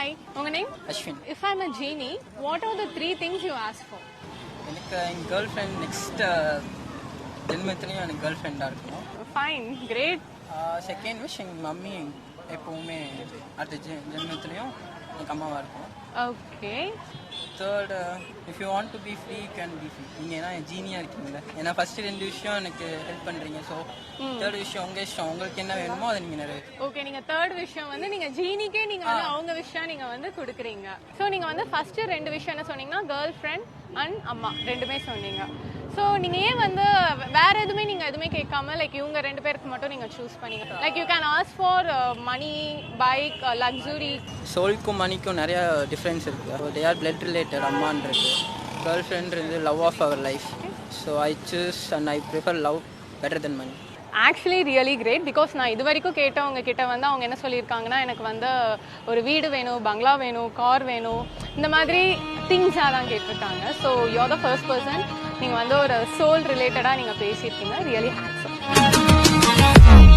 Hi உங்க name Ashwin if I'm a genie what are the three things you ask for எனக்கு என் girlfriend next ஜென்மத்துலேயும் எனக்கு girl ஃப்ரெண்டாக இருக்கணும். ஃபைன் கிரேட் செகண்ட் விஷ் எங்கள் மம்மி எப்போவுமே அடுத்த ஜென்மத்துலேயும் எனக்கு அம்மாவாக இருக்கும். Okay. Third if you want to be free can be free நீங்கள் ஏன்னா ஜீனியாக இருக்கீங்களா ஏன்னா ஃபஸ்ட்டு ரெண்டு விஷயம் எனக்கு ஹெல்ப் பண்ணுறீங்க ஸோ தேர்ட் விஷயம் உங்கள் இஷ்டம். உங்களுக்கு என்ன வேணுமோ அதை நீங்கள் நிறைவேற்று ஓகே நீங்க தேர்ட் விஷயம் வந்து நீங்க ஜீனிக்கே நீங்க வந்து அவங்க விஷயம் நீங்க வந்து கொடுக்குறீங்க. ஸோ நீங்க வந்து ஃபர்ஸ்ட் ரெண்டு விஷயம் என்ன சொன்னீங்கன்னா கேர்ள் ஃப்ரெண்ட் அண்ட் அம்மா. ரெண்டுமே சொன்னீங்க. ஸோ நீங்க ஏன் வந்து வேற எதுவுமே நீங்க எதுவுமே கேட்காம லைக் இவங்க ரெண்டு பேருக்கு மட்டும் நீங்க சூஸ் பண்ணீங்க? Like you can ask for money bike luxury சோல்க்கும் மணிக்கும் நிறைய டிஃப்ரென்ஸ் இருக்குது தே ஆர் பிளட் ரிலேட்டட் அம்மான்றது. Girl ஃப்ரெண்ட்ன்றது love of our life so I choose and I prefer love better then money actually really great because நான் இது வரைக்கும் கேட்டவங்க கிட்ட வந்து அவங்க என்ன சொல்லியிருக்காங்கன்னா எனக்கு வந்து ஒரு வீடு வேணும் பங்களா வேணும் கார் வேணும் இந்த மாதிரி திங்ஸாக தான் கேட்டிருக்காங்க. So you're the first person நீங்கள் வந்து ஒரு சோல் ரிலேட்டடாக நீங்கள் பேசியிருக்கீங்க. Really handsome